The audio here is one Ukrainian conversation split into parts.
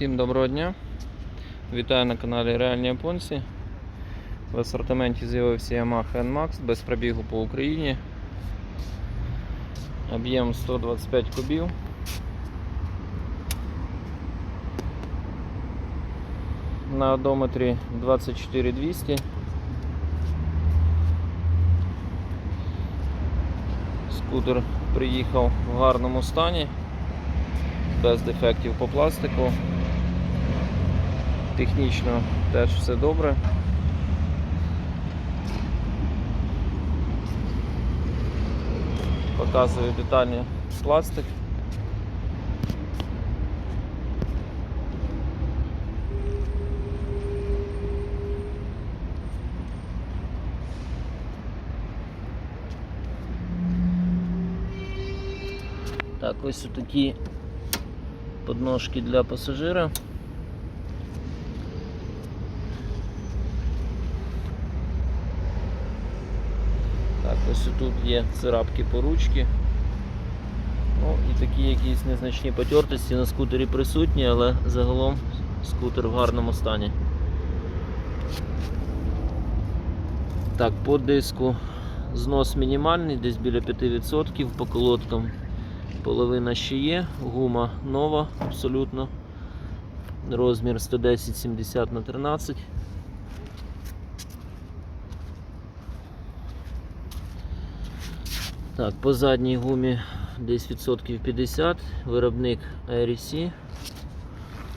Всім доброго дня. Вітаю на каналі Реальні Японці. В асортименті з'явився Yamaha NMAX без пробігу по Україні. Об'єм 125 кубів. На одометрі 24200. Скутер приїхав в гарному стані без дефектів по пластику. Технічно теж все добре. Показую детальний пластик. Так, ось такі подножки для пасажира. Так, ось тут є царапки по ручці. Ну і такі якісь незначні потертості на скутері присутні, але загалом скутер в гарному стані. Так, по диску знос мінімальний, десь біля 5%, по колодкам половина ще є, гума нова абсолютно. Розмір 110-70 на 13. Так, по задній гумі десь відсотків 50, виробник ARC.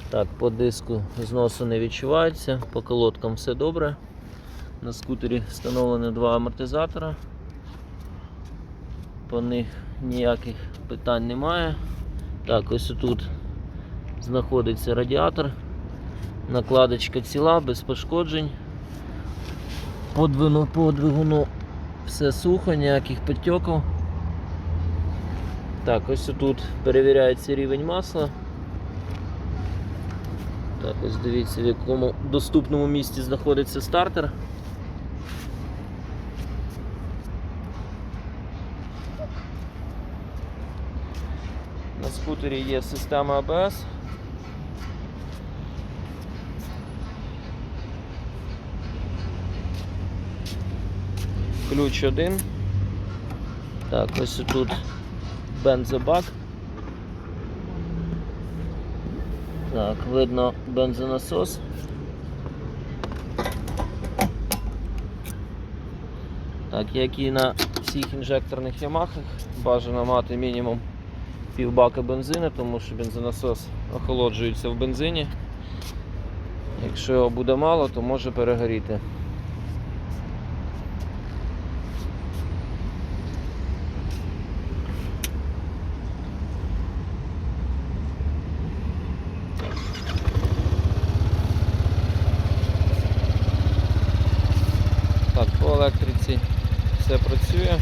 Так, по диску зносу не відчувається, по колодкам все добре. На скутері встановлено два амортизатора. По них ніяких питань немає. Так, ось тут знаходиться радіатор. Накладочка ціла, без пошкоджень. По двигуну, по двигуну все сухо, ніяких потьоків. Так, ось тут перевіряється рівень масла. Так, ось дивіться, в якому доступному місці знаходиться стартер. На скутері є система ABS. Ключ один. Так, ось тут бензобак. Так, видно бензонасос. Так, як і на всіх інжекторних ямахах, бажано мати мінімум півбака бензину, тому що бензонасос охолоджується в бензині. Якщо його буде мало, то може перегоріти. Так, по електриці все працює.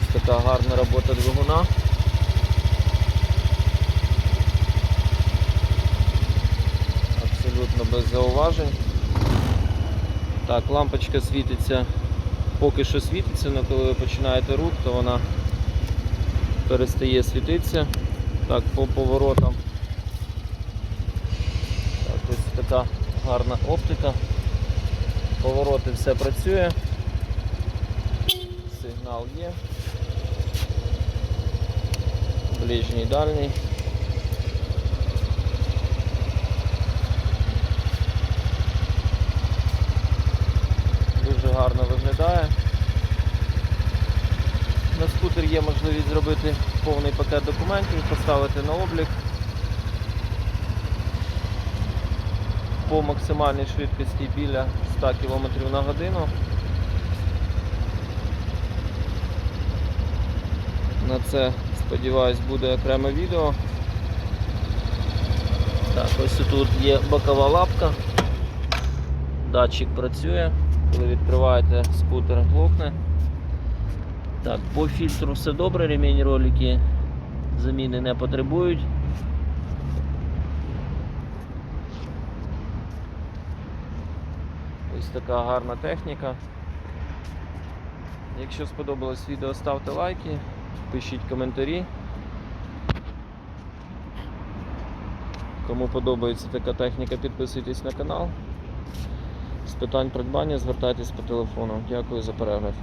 Ось така гарна робота двигуна. Абсолютно без зауважень. Так, лампочка світиться, поки що світиться, але коли ви починаєте рух, то вона перестає світитися. Так, по поворотам. Так, ось така гарна оптика. Повороти все працює. Сигнал є. Ближній дальній. Дуже гарно виглядає. На скутер є можливість зробити повний пакет документів, поставити на облік. По максимальній швидкості біля 100 км на годину. На це, сподіваюсь, буде окреме відео. Так, ось тут є бокова лапка. Датчик працює. Коли відкриваєте скутер, глохне. Так, по фільтру все добре, ремінь ролики заміни не потребують. Ось така гарна техніка. Якщо сподобалось відео, ставте лайки, пишіть коментарі. Кому подобається така техніка, підписуйтесь на канал. З питань придбання звертайтесь по телефону. Дякую за перегляд.